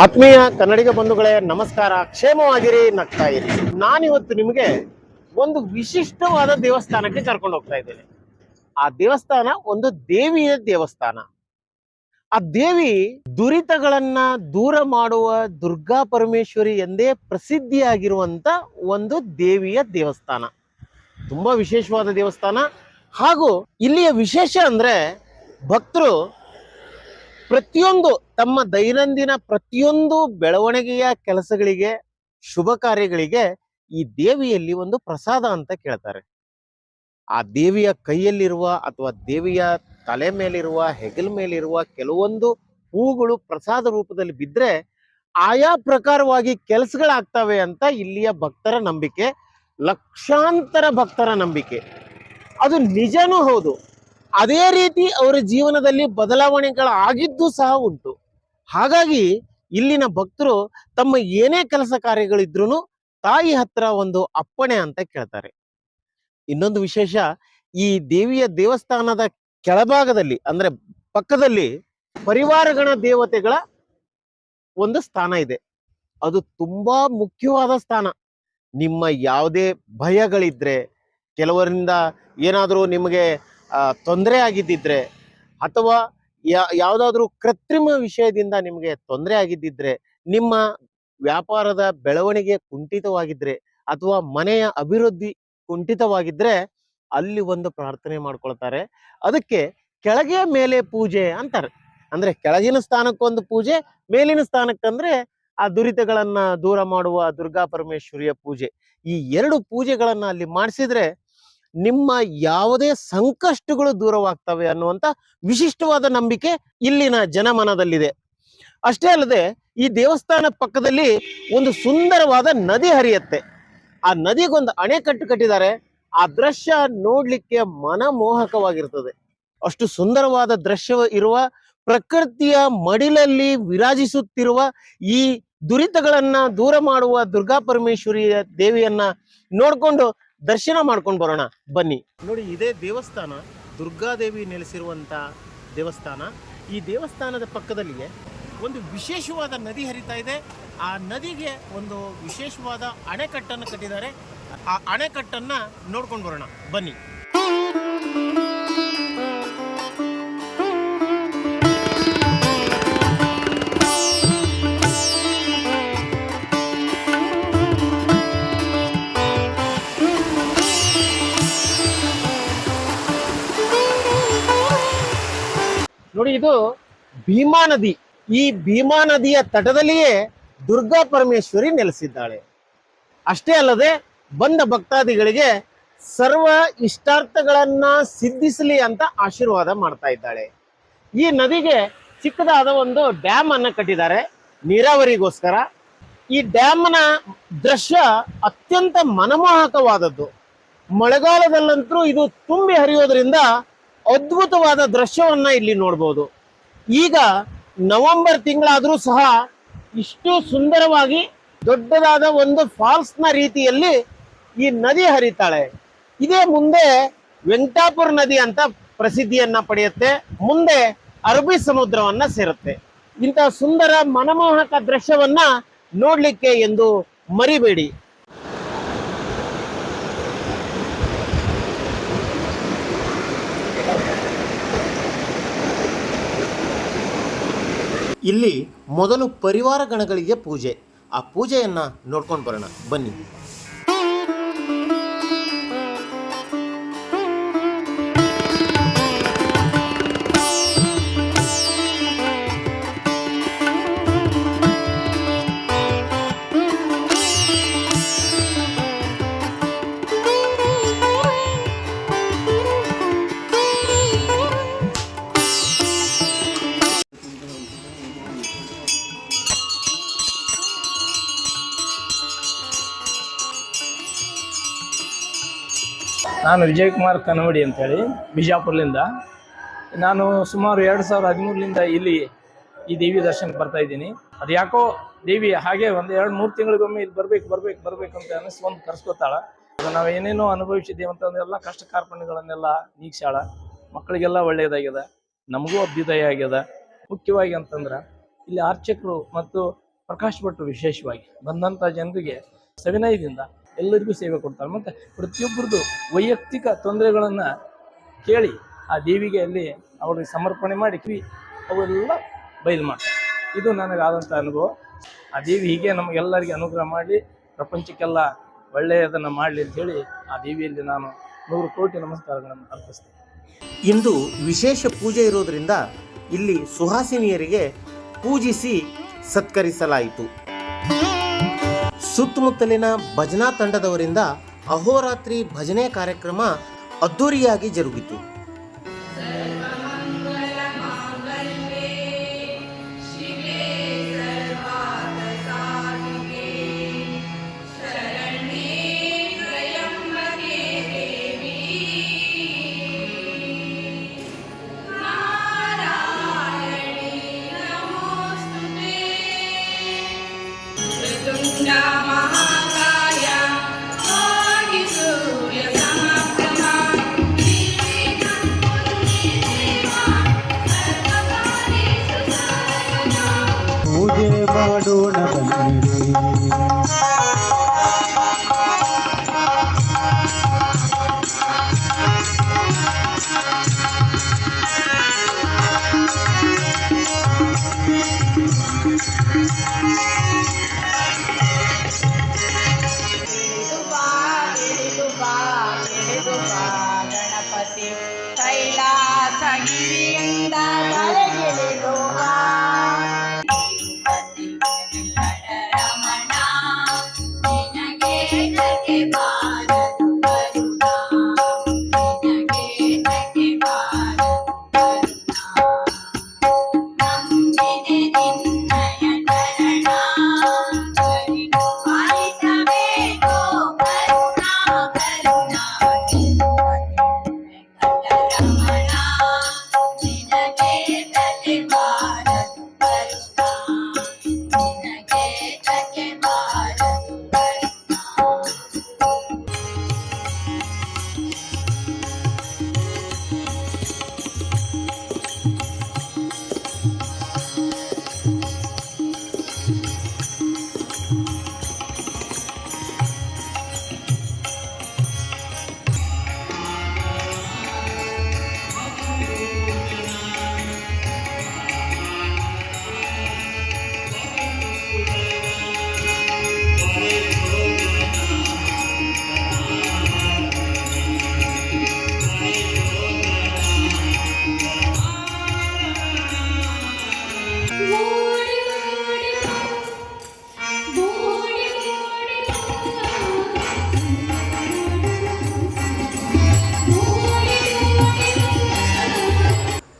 ಆತ್ಮೀಯ ಕನ್ನಡಿಗ ಬಂಧುಗಳೇ, ನಮಸ್ಕಾರ. ಕ್ಷೇಮವಾಗಿರಿ, ನಗ್ತಾ ಇರಿ. ನಾನಿವತ್ತು ನಿಮಗೆ ಒಂದು ವಿಶಿಷ್ಟವಾದ ದೇವಸ್ಥಾನಕ್ಕೆ ಕರ್ಕೊಂಡು ಹೋಗ್ತಾ ಇದ್ದೇನೆ. ಆ ದೇವಸ್ಥಾನ ಒಂದು ದೇವಿಯ ದೇವಸ್ಥಾನ. ಆ ದೇವಿ ದುರಿತಗಳನ್ನ ದೂರ ಮಾಡುವ ದುರ್ಗಾ ಪರಮೇಶ್ವರಿ ಎಂದೇ ಪ್ರಸಿದ್ಧಿಯಾಗಿರುವಂತ ಒಂದು ದೇವಿಯ ದೇವಸ್ಥಾನ. ತುಂಬಾ ವಿಶೇಷವಾದ ದೇವಸ್ಥಾನ. ಹಾಗೂ ಇಲ್ಲಿಯ ವಿಶೇಷ ಅಂದ್ರೆ ಭಕ್ತರು ಪ್ರತಿಯೊಂದು ತಮ್ಮ ದೈನಂದಿನ ಪ್ರತಿಯೊಂದು ಬೆಳವಣಿಗೆಯ ಕೆಲಸಗಳಿಗೆ, ಶುಭ ಕಾರ್ಯಗಳಿಗೆ ಈ ದೇವಿಯಲ್ಲಿ ಒಂದು ಪ್ರಸಾದ ಅಂತ ಕೇಳ್ತಾರೆ. ಆ ದೇವಿಯ ಕೈಯಲ್ಲಿರುವ ಅಥವಾ ದೇವಿಯ ತಲೆ ಮೇಲಿರುವ, ಹೆಗಲ ಮೇಲಿರುವ ಕೆಲವೊಂದು ಹೂಗಳು ಪ್ರಸಾದ ರೂಪದಲ್ಲಿ ಬಿದ್ದರೆ ಆಯಾ ಪ್ರಕಾರವಾಗಿ ಕೆಲಸಗಳಾಗ್ತವೆ ಅಂತ ಇಲ್ಲಿಯ ಭಕ್ತರ ನಂಬಿಕೆ, ಲಕ್ಷಾಂತರ ಭಕ್ತರ ನಂಬಿಕೆ. ಅದು ನಿಜನೂ ಹೌದು. ಅದೇ ರೀತಿ ಅವರ ಜೀವನದಲ್ಲಿ ಬದಲಾವಣೆಗಳಾಗಿದ್ದು ಸಹ ಉಂಟು. ಹಾಗಾಗಿ ಇಲ್ಲಿನ ಭಕ್ತರು ತಮ್ಮ ಏನೇ ಕೆಲಸ ಕಾರ್ಯಗಳಿದ್ರು ತಾಯಿ ಹತ್ರ ಒಂದು ಅಪ್ಪಣೆ ಅಂತ ಕೇಳ್ತಾರೆ. ಇನ್ನೊಂದು ವಿಶೇಷ, ಈ ದೇವಿಯ ದೇವಸ್ಥಾನದ ಕೆಳಭಾಗದಲ್ಲಿ, ಅಂದ್ರೆ ಪಕ್ಕದಲ್ಲಿ ಪರಿವಾರಗಣ ದೇವತೆಗಳ ಒಂದು ಸ್ಥಾನ ಇದೆ. ಅದು ತುಂಬಾ ಮುಖ್ಯವಾದ ಸ್ಥಾನ. ನಿಮ್ಮ ಯಾವುದೇ ಭಯಗಳಿದ್ರೆ, ಕೆಲವರಿಂದ ಏನಾದರೂ ನಿಮಗೆ ತೊಂದರೆ ಆಗಿದ್ದಿದ್ರೆ, ಅಥವಾ ಯಾ, ಯಾವುದಾದ್ರೂ ಕೃತ್ರಿಮ ವಿಷಯದಿಂದ ನಿಮಗೆ ತೊಂದರೆ ಆಗಿದ್ದಿದ್ರೆ, ನಿಮ್ಮ ವ್ಯಾಪಾರದ ಬೆಳವಣಿಗೆ ಕುಂಠಿತವಾಗಿದ್ರೆ ಅಥವಾ ಮನೆಯ ಅಭಿವೃದ್ಧಿ ಕುಂಠಿತವಾಗಿದ್ರೆ ಅಲ್ಲಿ ಒಂದು ಪ್ರಾರ್ಥನೆ ಮಾಡ್ಕೊಳ್ತಾರೆ. ಅದಕ್ಕೆ ಕೆಳಗೆ ಮೇಲೆ ಪೂಜೆ ಅಂತಾರೆ. ಅಂದ್ರೆ ಕೆಳಗಿನ ಸ್ಥಾನಕ್ಕೊಂದು ಪೂಜೆ, ಮೇಲಿನ ಸ್ಥಾನಕ್ಕಂದ್ರೆ ಆ ದುರಿತಗಳನ್ನ ದೂರ ಮಾಡುವ ದುರ್ಗಾ ಪರಮೇಶ್ವರಿಯ ಪೂಜೆ. ಈ ಎರಡು ಪೂಜೆಗಳನ್ನ ಅಲ್ಲಿ ಮಾಡಿಸಿದ್ರೆ ನಿಮ್ಮ ಯಾವುದೇ ಸಂಕಷ್ಟಗಳು ದೂರವಾಗ್ತವೆ ಅನ್ನುವಂಥ ವಿಶಿಷ್ಟವಾದ ನಂಬಿಕೆ ಇಲ್ಲಿನ ಜನಮನದಲ್ಲಿದೆ. ಅಷ್ಟೇ ಅಲ್ಲದೆ ಈ ದೇವಸ್ಥಾನ ಪಕ್ಕದಲ್ಲಿ ಒಂದು ಸುಂದರವಾದ ನದಿ ಹರಿಯತ್ತೆ. ಆ ನದಿಗೊಂದು ಅಣೆಕಟ್ಟು ಕಟ್ಟಿದ್ದಾರೆ. ಆ ದೃಶ್ಯ ನೋಡ್ಲಿಕ್ಕೆ ಮನಮೋಹಕವಾಗಿರ್ತದೆ. ಅಷ್ಟು ಸುಂದರವಾದ ದೃಶ್ಯ ಇರುವ ಪ್ರಕೃತಿಯ ಮಡಿಲಲ್ಲಿ ವಿರಾಜಿಸುತ್ತಿರುವ ಈ ದುರಿತಗಳನ್ನ ದೂರ ಮಾಡುವ ದುರ್ಗಾ ಪರಮೇಶ್ವರಿಯ ದೇವಿಯನ್ನ ನೋಡ್ಕೊಂಡು ದರ್ಶನ ಮಾಡ್ಕೊಂಡು ಬರೋಣ, ಬನ್ನಿ. ನೋಡಿ, ಇದೇ ದೇವಸ್ಥಾನ, ದುರ್ಗಾದೇವಿ ನೆಲೆಸಿರುವಂತ ದೇವಸ್ಥಾನ. ಈ ದೇವಸ್ಥಾನದ ಪಕ್ಕದಲ್ಲಿಯೇ ಒಂದು ವಿಶೇಷವಾದ ನದಿ ಹರಿತಾ ಇದೆ. ಆ ನದಿಗೆ ಒಂದು ವಿಶೇಷವಾದ ಅಣೆಕಟ್ಟನ್ನು ಕಟ್ಟಿದ್ದಾರೆ. ಆ ಅಣೆಕಟ್ಟನ್ನ ನೋಡ್ಕೊಂಡು ಬರೋಣ. ಬನ್ನಿ. ನೋಡಿ ಇದು ಭೀಮಾ ನದಿ. ಈ ಭೀಮಾ ನದಿಯ ತಟದಲ್ಲಿಯೇ ದುರ್ಗಾ ಪರಮೇಶ್ವರಿ ನೆಲೆಸಿದ್ದಾಳೆ. ಅಷ್ಟೇ ಅಲ್ಲದೆ ಬಂದ ಭಕ್ತಾದಿಗಳಿಗೆ ಸರ್ವ ಇಷ್ಟಾರ್ಥಗಳನ್ನ ಸಿದ್ಧಿಸಲಿ ಅಂತ ಆಶೀರ್ವಾದ ಮಾಡ್ತಾ ಇದ್ದಾಳೆ. ಈ ನದಿಗೆ ಚಿಕ್ಕದಾದ ಒಂದು ಡ್ಯಾಮ್ ಅನ್ನ ಕಟ್ಟಿದ್ದಾರೆ ನೀರಾವರಿಗೋಸ್ಕರ. ಈ ಡ್ಯಾಮ್ನ ದೃಶ್ಯ ಅತ್ಯಂತ ಮನಮೋಹಕವಾದದ್ದು. ಮಳೆಗಾಲದಲ್ಲಂತೂ ಇದು ತುಂಬಿ ಹರಿಯೋದ್ರಿಂದ ಅದ್ಭುತವಾದ ದೃಶ್ಯವನ್ನ ಇಲ್ಲಿ ನೋಡ್ಬೋದು. ಈಗ ನವೆಂಬರ್ ತಿಂಗಳಾದರೂ ಸಹ ಇಷ್ಟು ಸುಂದರವಾಗಿ ದೊಡ್ಡದಾದ ಒಂದು ಫಾಲ್ಸ್ನ ರೀತಿಯಲ್ಲಿ ಈ ನದಿ ಹರಿತಾಳೆ. ಇದೇ ಮುಂದೆ ವೆಂಕಟಾಪುರ ನದಿ ಅಂತ ಪ್ರಸಿದ್ಧಿಯನ್ನ ಪಡೆಯುತ್ತೆ. ಮುಂದೆ ಅರಬ್ಬಿ ಸಮುದ್ರವನ್ನ ಸೇರುತ್ತೆ. ಇಂತಹ ಸುಂದರ ಮನಮೋಹಕ ದೃಶ್ಯವನ್ನ ನೋಡ್ಲಿಕ್ಕೆ ಎಂದು ಮರಿಬೇಡಿ. ಇಲ್ಲಿ ಮೊದಲು ಪರಿವಾರ ಗಣಗಳಿಗೆ ಪೂಜೆ. ಆ ಪೂಜೆಯನ್ನು ನೋಡ್ಕೊಂಡು ಬರೋಣ. ಬನ್ನಿ. ನಾನು ವಿಜಯಕುಮಾರ್ ಕನವಡಿ ಅಂತೇಳಿ ಬಿಜಾಪುರದಿಂದ ನಾನು ಸುಮಾರು ಎರಡು ಸಾವಿರದ ಹದಿಮೂರರಿಂದ ಇಲ್ಲಿ ಈ ದೇವಿ ದರ್ಶನಕ್ಕೆ ಬರ್ತಾ ಇದ್ದೀನಿ. ಅದು ಯಾಕೋ ದೇವಿ ಹಾಗೆ ಒಂದು ಎರಡು ಮೂರು ತಿಂಗಳಿಗೊಮ್ಮೆ ಇದು ಬರ್ಬೇಕು ಬರ್ಬೇಕು ಬರ್ಬೇಕು ಅಂತ ಅನಿಸ್ಕೊಂಡು ಕರ್ಸ್ಕೊತಾಳ. ಅದು ನಾವು ಏನೇನೋ ಅನುಭವಿಸಿದ್ದೇವೆ ಎಲ್ಲ ಕಷ್ಟ ಕಾರ್ಪಣ್ಯಗಳನ್ನೆಲ್ಲ ನೀಗ್ಸಾಳ ಮಕ್ಕಳಿಗೆಲ್ಲ ಒಳ್ಳೆಯದಾಗ್ಯದ, ನಮಗೂ ಅಭ್ಯುದಯ ಆಗ್ಯದ. ಮುಖ್ಯವಾಗಿ ಅಂತಂದ್ರೆ ಇಲ್ಲಿ ಅರ್ಚಕರು ಮತ್ತು ಪ್ರಕಾಶ್ ಭಟ್ರು ವಿಶೇಷವಾಗಿ ಬಂದಂಥ ಜನರಿಗೆ ಸವಿನಯದಿಂದ ಎಲ್ಲರಿಗೂ ಸೇವೆ ಕೊಡ್ತಾರೆ. ಮತ್ತು ಪ್ರತಿಯೊಬ್ಬರದ್ದು ವೈಯಕ್ತಿಕ ತೊಂದರೆಗಳನ್ನು ಕೇಳಿ ಆ ದೇವಿಗೆ ಅಲ್ಲಿ ಅವ್ರಿಗೆ ಸಮರ್ಪಣೆ ಮಾಡಿ ಕಿವಿ ಅವೆಲ್ಲ ಬಯಲು ಮಾಡ್ತಾರೆ. ಇದು ನನಗಾದಂಥ ಅನುಭವ. ಆ ದೇವಿ ಹೀಗೆ ನಮಗೆಲ್ಲರಿಗೆ ಅನುಗ್ರಹ ಮಾಡಿ ಪ್ರಪಂಚಕ್ಕೆಲ್ಲ ಒಳ್ಳೆಯದನ್ನು ಮಾಡಲಿ ಅಂತ ಹೇಳಿ ಆ ದೇವಿಯಲ್ಲಿ ನಾನು ನೂರು ಕೋಟಿ ನಮಸ್ಕಾರಗಳನ್ನು ಅರ್ಪಿಸ್ತೇನೆ. ಇಂದು ವಿಶೇಷ ಪೂಜೆ ಇರೋದರಿಂದ ಇಲ್ಲಿ ಸುಹಾಸಿನಿಯರಿಗೆ ಪೂಜಿಸಿ ಸತ್ಕರಿಸಲಾಯಿತು. ಸುತ್ತಮುತ್ತಲಿನ ಭಜನಾ ತಂಡದವರಿಂದ ಅಹೋರಾತ್ರಿ ಭಜನೆ ಕಾರ್ಯಕ್ರಮ ಅದ್ದೂರಿಯಾಗಿ ಜರುಗಿತು.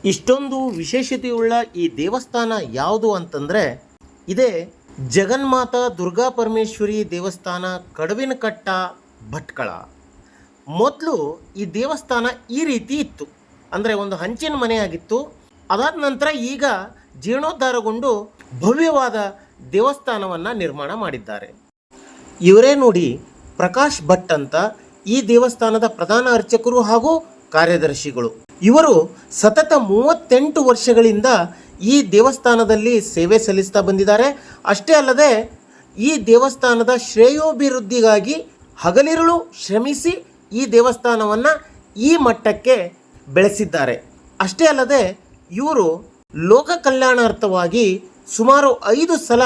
ಇಷ್ಟೊಂದು ವಿಶೇಷತೆಯುಳ್ಳ ಈ ದೇವಸ್ಥಾನ ಯಾವುದು ಅಂತಂದರೆ, ಇದೇ ಜಗನ್ಮಾತಾ ದುರ್ಗಾ ಪರಮೇಶ್ವರಿ ದೇವಸ್ಥಾನ ಕಡವಿನಕಟ್ಟ ಭಟ್ಕಳ. ಮೊದಲು ಈ ದೇವಸ್ಥಾನ ಈ ರೀತಿ ಇತ್ತು. ಅಂದರೆ ಒಂದು ಹಂಚಿನ ಮನೆಯಾಗಿತ್ತು ಅದಾದ ನಂತರ ಈಗ ಜೀರ್ಣೋದ್ಧಾರಗೊಂಡು ಭವ್ಯವಾದ ದೇವಸ್ಥಾನವನ್ನು ನಿರ್ಮಾಣ ಮಾಡಿದ್ದಾರೆ. ಇವರೇ ನೋಡಿ ಪ್ರಕಾಶ್ ಭಟ್ ಅಂತ ಈ ದೇವಸ್ಥಾನದ ಪ್ರಧಾನ ಅರ್ಚಕರು ಹಾಗೂ ಕಾರ್ಯದರ್ಶಿಗಳು. ಇವರು ಸತತ ಮೂವತ್ತೆಂಟು ವರ್ಷಗಳಿಂದ ಈ ದೇವಸ್ಥಾನದಲ್ಲಿ ಸೇವೆ ಸಲ್ಲಿಸ್ತಾ ಬಂದಿದ್ದಾರೆ. ಅಷ್ಟೇ ಅಲ್ಲದೆ ಈ ದೇವಸ್ಥಾನದ ಶ್ರೇಯೋಭಿವೃದ್ಧಿಗಾಗಿ ಹಗಲಿರುಳು ಶ್ರಮಿಸಿ ಈ ದೇವಸ್ಥಾನವನ್ನು ಈ ಮಟ್ಟಕ್ಕೆ ಬೆಳೆಸಿದ್ದಾರೆ. ಅಷ್ಟೇ ಅಲ್ಲದೆ ಇವರು ಲೋಕ ಕಲ್ಯಾಣಾರ್ಥವಾಗಿ ಸುಮಾರು ಐದು ಸಲ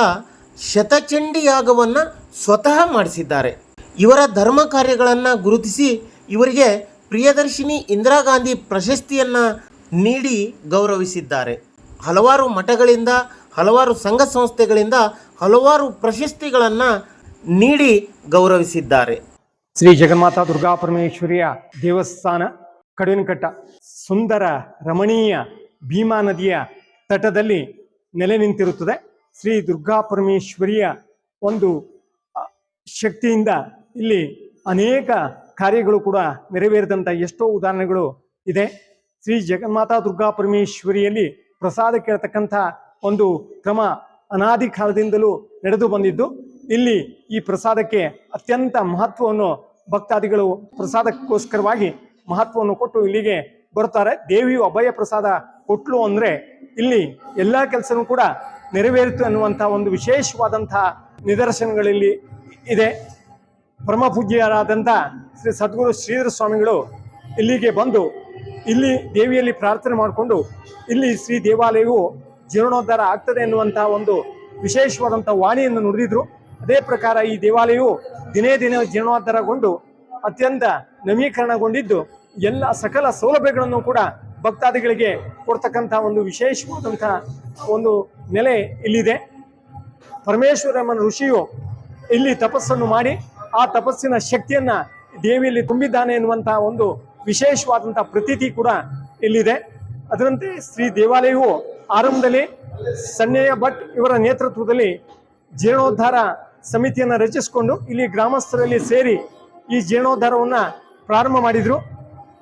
ಶತಚಂಡಿ ಯಾಗವನ್ನು ಸ್ವತಃ ಮಾಡಿಸಿದ್ದಾರೆ. ಇವರ ಧರ್ಮ ಕಾರ್ಯಗಳನ್ನು ಗುರುತಿಸಿ ಇವರಿಗೆ ಪ್ರಿಯದರ್ಶಿನಿ ಇಂದಿರಾ ಗಾಂಧಿ ಪ್ರಶಸ್ತಿಯನ್ನು ನೀಡಿ ಗೌರವಿಸಿದ್ದಾರೆ. ಹಲವಾರು ಮಠಗಳಿಂದ, ಹಲವಾರು ಸಂಘ ಸಂಸ್ಥೆಗಳಿಂದ ಹಲವಾರು ಪ್ರಶಸ್ತಿಗಳನ್ನು ನೀಡಿ ಗೌರವಿಸಿದ್ದಾರೆ. ಶ್ರೀ ಜಗನ್ಮಾತಾ ದುರ್ಗಾ ಪರಮೇಶ್ವರಿಯ ದೇವಸ್ಥಾನ ಕಡುವಿನಕಟ್ಟ ಸುಂದರ ರಮಣೀಯ ಭೀಮಾ ನದಿಯ ತಟದಲ್ಲಿ ನೆಲೆ ನಿಂತಿರುತ್ತದೆ. ಶ್ರೀ ದುರ್ಗಾ ಪರಮೇಶ್ವರಿಯ ಒಂದು ಶಕ್ತಿಯಿಂದ ಇಲ್ಲಿ ಅನೇಕ ಕಾರ್ಯಗಳು ಕೂಡ ನೆರವೇರಿದಂಥ ಎಷ್ಟೋ ಉದಾಹರಣೆಗಳು ಇದೆ. ಶ್ರೀ ಜಗನ್ಮಾತಾ ದುರ್ಗಾ ಪರಮೇಶ್ವರಿಯಲ್ಲಿ ಪ್ರಸಾದ ಕೇಳತಕ್ಕಂಥ ಒಂದು ಕ್ರಮ ಅನಾದಿ ಕಾಲದಿಂದಲೂ ನಡೆದು ಬಂದಿದ್ದು. ಇಲ್ಲಿ ಈ ಪ್ರಸಾದಕ್ಕೆ ಅತ್ಯಂತ ಮಹತ್ವವನ್ನು ಭಕ್ತಾದಿಗಳು ಪ್ರಸಾದಕ್ಕೋಸ್ಕರವಾಗಿ ಮಹತ್ವವನ್ನು ಕೊಟ್ಟು ಇಲ್ಲಿಗೆ ಬರ್ತಾರೆ ದೇವಿಯು ಅಭಯ ಪ್ರಸಾದ ಕೊಟ್ಲು ಅಂದ್ರೆ ಇಲ್ಲಿ ಎಲ್ಲಾ ಕೆಲಸನೂ ಕೂಡ ನೆರವೇರಿತು ಅನ್ನುವಂಥ ಒಂದು ವಿಶೇಷವಾದಂಥ ನಿದರ್ಶನಗಳಲ್ಲಿ ಇದೆ. ಪರಮ ಪೂಜ್ಯರಾದಂಥ ಶ್ರೀ ಸದ್ಗುರು ಶ್ರೀಧರ ಸ್ವಾಮಿಗಳು ಇಲ್ಲಿಗೆ ಬಂದು ಇಲ್ಲಿ ದೇವಿಯಲ್ಲಿ ಪ್ರಾರ್ಥನೆ ಮಾಡಿಕೊಂಡು ಇಲ್ಲಿ ಶ್ರೀ ದೇವಾಲಯವು ಜೀರ್ಣೋದ್ಧಾರ ಆಗ್ತದೆ ಎನ್ನುವಂಥ ಒಂದು ವಿಶೇಷವಾದಂಥ ವಾಣಿಯನ್ನು ನುಡಿದಿದ್ರು. ಅದೇ ಪ್ರಕಾರ ಈ ದೇವಾಲಯವು ದಿನೇ ದಿನೇ ಜೀರ್ಣೋದ್ಧಾರಗೊಂಡು ಅತ್ಯಂತ ನವೀಕರಣಗೊಂಡಿದ್ದು ಎಲ್ಲ ಸಕಲ ಸೌಲಭ್ಯಗಳನ್ನು ಕೂಡ ಭಕ್ತಾದಿಗಳಿಗೆ ಕೊಡ್ತಕ್ಕಂಥ ಒಂದು ವಿಶೇಷವಾದಂಥ ಒಂದು ನೆಲೆ ಇಲ್ಲಿದೆ. ಪರಮೇಶ್ವರಮ್ಮನ ಋಷಿಯು ಇಲ್ಲಿ ತಪಸ್ಸನ್ನು ಮಾಡಿ ಆ ತಪಸ್ಸಿನ ಶಕ್ತಿಯನ್ನ ದೇವಿಯಲ್ಲಿ ತುಂಬಿದ್ದಾನೆ ಎನ್ನುವಂತಹ ಒಂದು ವಿಶೇಷವಾದಂತಹ ಪ್ರತೀತಿ ಕೂಡ ಇಲ್ಲಿದೆ. ಅದರಂತೆ ಶ್ರೀ ದೇವಾಲಯವು ಆರಂಭದಲ್ಲಿ ಸನ್ನೆಯ ಭಟ್ ಇವರ ನೇತೃತ್ವದಲ್ಲಿ ಜೀರ್ಣೋದ್ಧಾರ ಸಮಿತಿಯನ್ನು ರಚಿಸಿಕೊಂಡು ಇಲ್ಲಿ ಗ್ರಾಮಸ್ಥರಲ್ಲಿ ಸೇರಿ ಈ ಜೀರ್ಣೋದ್ಧಾರವನ್ನು ಪ್ರಾರಂಭ ಮಾಡಿದರು.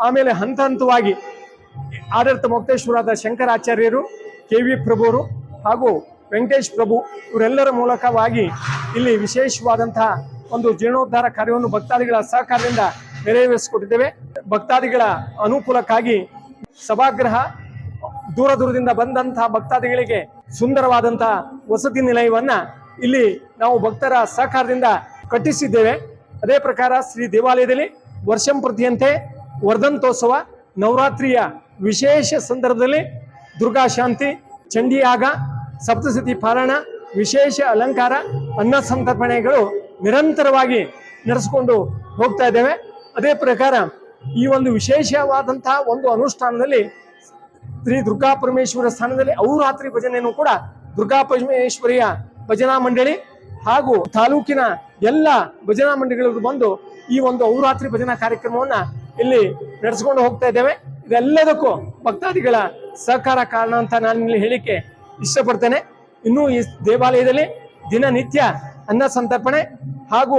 ಆಮೇಲೆ ಹಂತ ಹಂತವಾಗಿ ಆಡಳಿತ ಮೊಕ್ತೇಶ್ವರಾದ ಶಂಕರಾಚಾರ್ಯರು ಕೆ ವಿ ಪ್ರಭುರು ಹಾಗೂ ವೆಂಕಟೇಶ್ ಪ್ರಭು ಇವರೆಲ್ಲರ ಮೂಲಕವಾಗಿ ಇಲ್ಲಿ ವಿಶೇಷವಾದಂತಹ ಒಂದು ಜೀರ್ಣೋದ್ಧಾರ ಕಾರ್ಯವನ್ನು ಭಕ್ತಾದಿಗಳ ಸಹಕಾರದಿಂದ ನೆರವೇರಿಸಿಕೊಟ್ಟಿದ್ದೇವೆ. ಭಕ್ತಾದಿಗಳ ಅನುಕೂಲಕ್ಕಾಗಿ ಸಭಾಗೃಹ ದೂರ ದೂರದಿಂದ ಬಂದಂತಹ ಭಕ್ತಾದಿಗಳಿಗೆ ಸುಂದರವಾದಂತಹ ವಸತಿ ನಿಲಯವನ್ನ ಇಲ್ಲಿ ನಾವು ಭಕ್ತರ ಸಹಕಾರದಿಂದ ಕಟ್ಟಿಸಿದ್ದೇವೆ. ಅದೇ ಪ್ರಕಾರ ಶ್ರೀ ದೇವಾಲಯದಲ್ಲಿ ವರ್ಷಂಪ್ರತಿಯಂತೆ ವರ್ಧಂತೋತ್ಸವ, ನವರಾತ್ರಿಯ ವಿಶೇಷ ಸಂದರ್ಭದಲ್ಲಿ ದುರ್ಗಾ ಶಾಂತಿ, ಚಂಡಿಯಾಗ, ಸಪ್ತಸತಿ ಪಾರಾಯಣ, ವಿಶೇಷ ಅಲಂಕಾರ, ಅನ್ನ ಸಂತರ್ಪಣೆಗಳು ನಿರಂತರವಾಗಿ ನಡೆಸಿಕೊಂಡು ಹೋಗ್ತಾ ಇದ್ದೇವೆ. ಅದೇ ಪ್ರಕಾರ ಈ ಒಂದು ವಿಶೇಷವಾದಂತಹ ಒಂದು ಅನುಷ್ಠಾನದಲ್ಲಿ ಶ್ರೀ ದುರ್ಗಾ ಪರಮೇಶ್ವರ ಸ್ಥಾನದಲ್ಲಿ ಔರಾತ್ರಿ ಭಜನೆಯನ್ನು ಕೂಡ ದುರ್ಗಾ ಪರಮೇಶ್ವರಿಯ ಭಜನಾ ಮಂಡಳಿ ಹಾಗೂ ತಾಲೂಕಿನ ಎಲ್ಲ ಭಜನಾ ಮಂಡಳಿಗಳು ಬಂದು ಈ ಒಂದು ಔರಾತ್ರಿ ಭಜನಾ ಕಾರ್ಯಕ್ರಮವನ್ನ ಇಲ್ಲಿ ನಡೆಸಿಕೊಂಡು ಹೋಗ್ತಾ ಇದ್ದೇವೆ. ಇದೆಲ್ಲದಕ್ಕೂ ಭಕ್ತಾದಿಗಳ ಸಹಕಾರ ಕಾರಣ ಅಂತ ನಾನು ಇಲ್ಲಿ ಹೇಳಿಕೆ ಇಷ್ಟಪಡ್ತೇನೆ. ಇನ್ನೂ ಈ ದೇವಾಲಯದಲ್ಲಿ ದಿನನಿತ್ಯ ಅನ್ನ ಸಂತರ್ಪಣೆ ಹಾಗೂ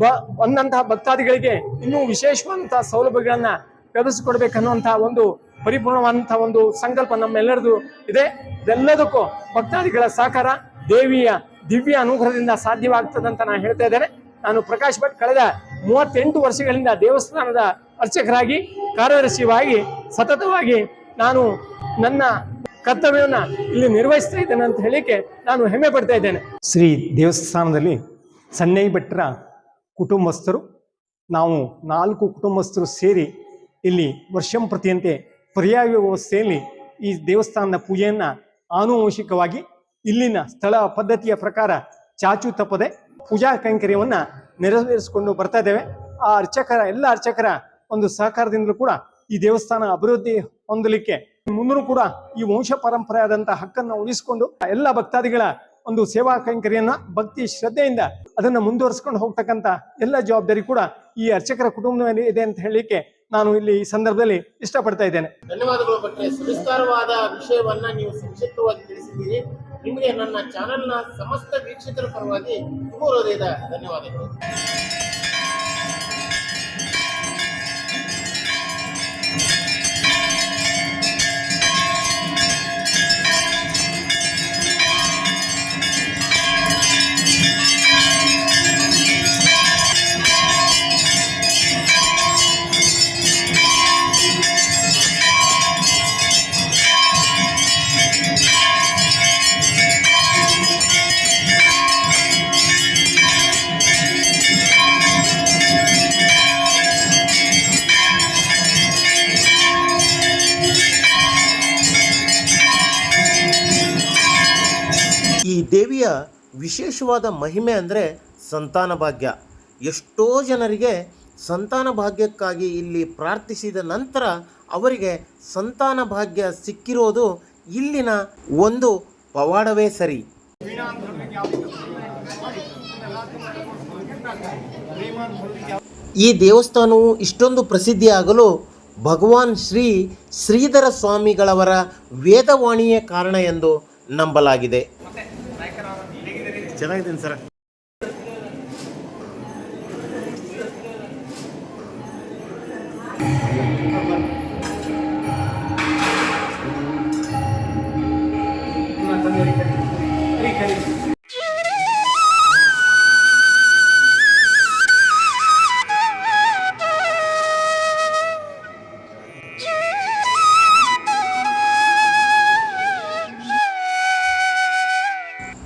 ಬ ಬಂದಂತಹ ಭಕ್ತಾದಿಗಳಿಗೆ ಇನ್ನೂ ವಿಶೇಷವಾದಂತಹ ಸೌಲಭ್ಯಗಳನ್ನ ಕಲಿಸಿಕೊಡ್ಬೇಕನ್ನುವಂತಹ ಒಂದು ಪರಿಪೂರ್ಣವಾದಂತಹ ಒಂದು ಸಂಕಲ್ಪ ನಮ್ಮೆಲ್ಲರದು ಇದೆ. ಇದೆಲ್ಲದಕ್ಕೂ ಭಕ್ತಾದಿಗಳ ಸಹಕಾರ ದೇವಿಯ ದಿವ್ಯ ಅನುಗ್ರಹದಿಂದ ಸಾಧ್ಯವಾಗ್ತದೆ ಅಂತ ನಾನು ಹೇಳ್ತಾ ಇದ್ದೇನೆ. ನಾನು ಪ್ರಕಾಶ್ ಭಟ್ ಕಳೆದ ಮೂವತ್ತೆಂಟು ವರ್ಷಗಳಿಂದ ದೇವಸ್ಥಾನದ ಅರ್ಚಕರಾಗಿ ಕಾರ್ಯದರ್ಶಿಯಾಗಿ ಸತತವಾಗಿ ನಾನು ನನ್ನ ಕರ್ತವ್ಯವನ್ನ ಇಲ್ಲಿ ನಿರ್ವಹಿಸ್ತಾ ಇದ್ದೇನೆ ಅಂತ ಹೇಳಿಕೆ ನಾನು ಹೆಮ್ಮೆ ಪಡ್ತಾ ಇದ್ದೇನೆ. ಶ್ರೀ ದೇವಸ್ಥಾನದಲ್ಲಿ ಸನ್ನೈ ಭಟ್ರ ಕುಟುಂಬಸ್ಥರು, ನಾವು ನಾಲ್ಕು ಕುಟುಂಬಸ್ಥರು ಸೇರಿ ಇಲ್ಲಿ ವರ್ಷಂ ಪ್ರತಿಯಂತೆ ಪರ್ಯಾಯ ವ್ಯವಸ್ಥೆಯಲ್ಲಿ ಈ ದೇವಸ್ಥಾನದ ಪೂಜೆಯನ್ನು ಆನುವಂಶಿಕವಾಗಿ ಇಲ್ಲಿನ ಸ್ಥಳ ಪದ್ಧತಿಯ ಪ್ರಕಾರ ಚಾಚು ತಪ್ಪದೆ ಪೂಜಾ ಕೈಂಕರ್ಯವನ್ನ ನೆರವೇರಿಸಿಕೊಂಡು ಬರ್ತಾ ಇದ್ದೇವೆ. ಆ ಅರ್ಚಕರ, ಎಲ್ಲ ಅರ್ಚಕರ ಒಂದು ಸಹಕಾರದಿಂದಲೂ ಕೂಡ ಈ ದೇವಸ್ಥಾನ ಅಭಿವೃದ್ಧಿ ಹೊಂದಲಿಕ್ಕೆ ಮುಂದೂ ಕೂಡ ಈ ವಂಶ ಪರಂಪರೆಯಾದಂತಹ ಹಕ್ಕನ್ನು ಉಳಿಸಿಕೊಂಡು ಎಲ್ಲ ಭಕ್ತಾದಿಗಳ ಒಂದು ಸೇವಾ ಕೈಂಕರ್ಯನ್ನ ಭಕ್ತಿ ಶ್ರದ್ಧೆಯಿಂದ ಅದನ್ನ ಮುಂದುವರಿಸ್ಕೊಂಡು ಹೋಗ್ತಕ್ಕಂತ ಎಲ್ಲ ಜವಾಬ್ದಾರಿ ಕೂಡ ಈ ಅರ್ಚಕರ ಕುಟುಂಬದಲ್ಲಿ ಇದೆ ಅಂತ ಹೇಳಲಿಕ್ಕೆ ನಾನು ಇಲ್ಲಿ ಈ ಸಂದರ್ಭದಲ್ಲಿ ಇಷ್ಟಪಡ್ತಾ ಇದ್ದೇನೆ. ಧನ್ಯವಾದಗಳು ಭಟ್ರೆ ಸವಿಸ್ತಾರವಾದ ವಿಷಯವನ್ನ ನೀವು ಸಂಕ್ಷಿಪ್ತವಾಗಿ ತಿಳಿಸಿದ್ದೀರಿ. ನಿಮಗೆ ನನ್ನ ಚಾನೆಲ್ನ ಸಮಸ್ತ ವೀಕ್ಷಕರ ಪರವಾಗಿ ತುಂಬ ಹೃದಯದ ಧನ್ಯವಾದಗಳು. ಈ ದೇವಿಯ ವಿಶೇಷವಾದ ಮಹಿಮೆ ಅಂದರೆ ಸಂತಾನ ಭಾಗ್ಯ. ಎಷ್ಟೋ ಜನರಿಗೆ ಸಂತಾನ ಭಾಗ್ಯಕ್ಕಾಗಿ ಇಲ್ಲಿ ಪ್ರಾರ್ಥಿಸಿದ ನಂತರ ಅವರಿಗೆ ಸಂತಾನ ಭಾಗ್ಯ ಸಿಕ್ಕಿರೋದು ಇಲ್ಲಿನ ಒಂದು ಪವಾಡವೇ ಸರಿ. ಈ ದೇವಸ್ಥಾನವು ಇಷ್ಟೊಂದು ಪ್ರಸಿದ್ಧಿಯಾಗಲು ಭಗವಾನ್ ಶ್ರೀ ಶ್ರೀಧರ ಸ್ವಾಮಿಗಳವರ ವೇದವಾಣಿಯೇ ಕಾರಣ ಎಂದು ನಂಬಲಾಗಿದೆ. ಚೆನ್ನಾಗಿದ್ದೀನಿ ಸರ್.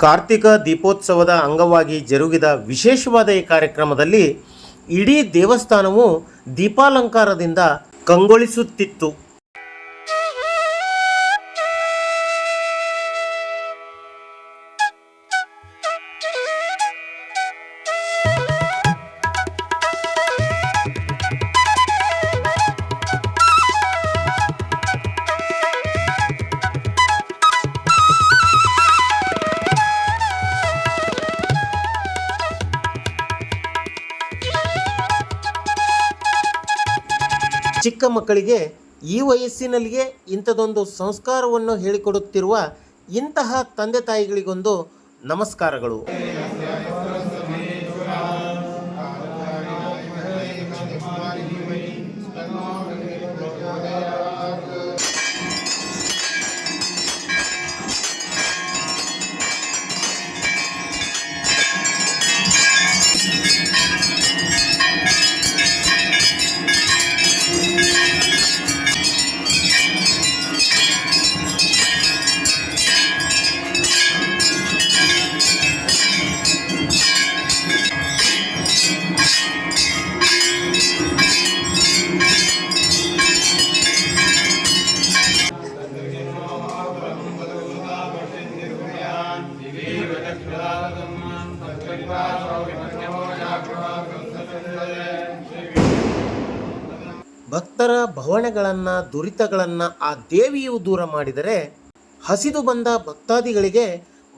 ಕಾರ್ತಿಕ ದೀಪೋತ್ಸವದ ಅಂಗವಾಗಿ ಜರುಗಿದ ವಿಶೇಷವಾದ ಈ ಕಾರ್ಯಕ್ರಮದಲ್ಲಿ ಇಡೀ ದೇವಸ್ಥಾನವು ದೀಪಾಲಂಕಾರದಿಂದ ಕಂಗೊಳಿಸುತ್ತಿತ್ತು. ಮಕ್ಕಳಿಗೆ ಈ ವಯಸ್ಸಿನಲ್ಲಿಯೇ ಇಂಥದೊಂದು ಸಂಸ್ಕಾರವನ್ನು ಹೇಳಿಕೊಡುತ್ತಿರುವ ಇಂತಹ ತಂದೆ ತಾಯಿಗಳಿಗೊಂದು ನಮಸ್ಕಾರಗಳು. ಭವಣೆಗಳನ್ನು ದುರಿತಗಳನ್ನು ಆ ದೇವಿಯು ದೂರ ಮಾಡಿದರೆ ಹಸಿದು ಬಂದ ಭಕ್ತಾದಿಗಳಿಗೆ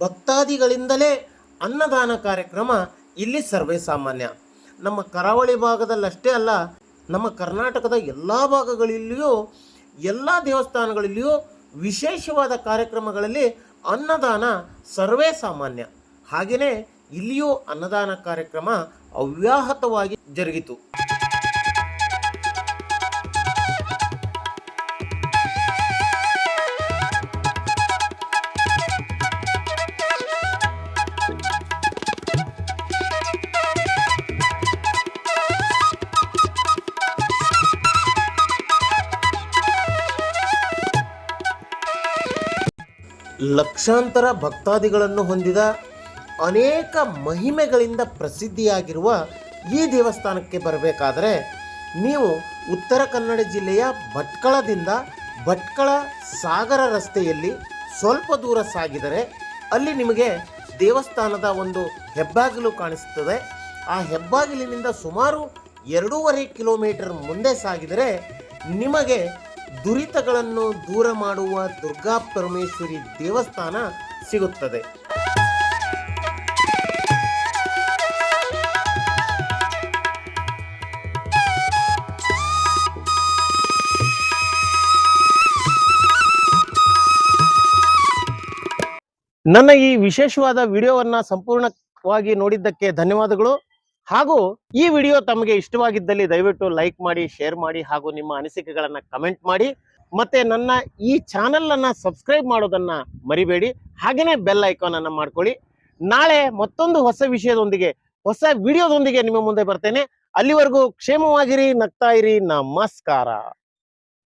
ಭಕ್ತಾದಿಗಳಿಂದಲೇ ಅನ್ನದಾನ ಕಾರ್ಯಕ್ರಮ ಇಲ್ಲಿ ಸರ್ವೇ ಸಾಮಾನ್ಯ. ನಮ್ಮ ಕರಾವಳಿ ಭಾಗದಲ್ಲಷ್ಟೇ ಅಲ್ಲ, ನಮ್ಮ ಕರ್ನಾಟಕದ ಎಲ್ಲ ಭಾಗಗಳಲ್ಲಿಯೂ, ಎಲ್ಲ ದೇವಸ್ಥಾನಗಳಲ್ಲಿಯೂ ವಿಶೇಷವಾದ ಕಾರ್ಯಕ್ರಮಗಳಲ್ಲಿ ಅನ್ನದಾನ ಸರ್ವೇ ಸಾಮಾನ್ಯ. ಹಾಗೆಯೇ ಇಲ್ಲಿಯೂ ಅನ್ನದಾನ ಕಾರ್ಯಕ್ರಮ ಅವ್ಯಾಹತವಾಗಿ ಜರುಗಿತು. ಲಕ್ಷಾಂತರ ಭಕ್ತಾದಿಗಳನ್ನು ಹೊಂದಿದ ಅನೇಕ ಮಹಿಮೆಗಳಿಂದ ಪ್ರಸಿದ್ಧಿಯಾಗಿರುವ ಈ ದೇವಸ್ಥಾನಕ್ಕೆ ಬರಬೇಕಾದರೆ ನೀವು ಉತ್ತರ ಕನ್ನಡ ಜಿಲ್ಲೆಯ ಭಟ್ಕಳದಿಂದ ಭಟ್ಕಳ ಸಾಗರ ರಸ್ತೆಯಲ್ಲಿ ಸ್ವಲ್ಪ ದೂರ ಸಾಗಿದರೆ ಅಲ್ಲಿ ನಿಮಗೆ ದೇವಸ್ಥಾನದ ಒಂದು ಹೆಬ್ಬಾಗಿಲು ಕಾಣಿಸುತ್ತದೆ. ಆ ಹೆಬ್ಬಾಗಿಲಿನಿಂದ ಸುಮಾರು ಎರಡೂವರೆ ಕಿಲೋಮೀಟರ್ ಮುಂದೆ ಸಾಗಿದರೆ ನಿಮಗೆ ದುರಿತಗಳನ್ನು ದೂರ ಮಾಡುವ ದುರ್ಗಾ ಪರಮೇಶ್ವರಿ ದೇವಸ್ಥಾನ ಸಿಗುತ್ತದೆ. ನನ್ನ ಈ ವಿಶೇಷವಾದ ವಿಡಿಯೋವನ್ನ ಸಂಪೂರ್ಣವಾಗಿ ನೋಡಿದ್ದಕ್ಕೆ ಧನ್ಯವಾದಗಳು. ಹಾಗೂ ಈ ವಿಡಿಯೋ ತಮಗೆ ಇಷ್ಟವಾಗಿದ್ದಲ್ಲಿ ದಯವಿಟ್ಟು ಲೈಕ್ ಮಾಡಿ, ಶೇರ್ ಮಾಡಿ ಹಾಗೂ ನಿಮ್ಮ ಅನಿಸಿಕೆಗಳನ್ನು ಕಮೆಂಟ್ ಮಾಡಿ. ಮತ್ತೆ ನನ್ನ ಈ ಚಾನೆಲ್ ಅನ್ನ ಸಬ್ಸ್ಕ್ರೈಬ್ ಮಾಡೋದನ್ನ ಮರಿಬೇಡಿ. ಹಾಗೇನೆ ಬೆಲ್ ಐಕಾನ್ ಅನ್ನ ಮಾಡ್ಕೊಳ್ಳಿ. ನಾಳೆ ಮತ್ತೊಂದು ಹೊಸ ವಿಷಯದೊಂದಿಗೆ, ಹೊಸ ವಿಡಿಯೋದೊಂದಿಗೆ ನಿಮ್ಮ ಮುಂದೆ ಬರ್ತೇನೆ. ಅಲ್ಲಿವರೆಗೂ ಕ್ಷೇಮವಾಗಿರಿ, ನಗ್ತಾ ಇರಿ. ನಮಸ್ಕಾರ.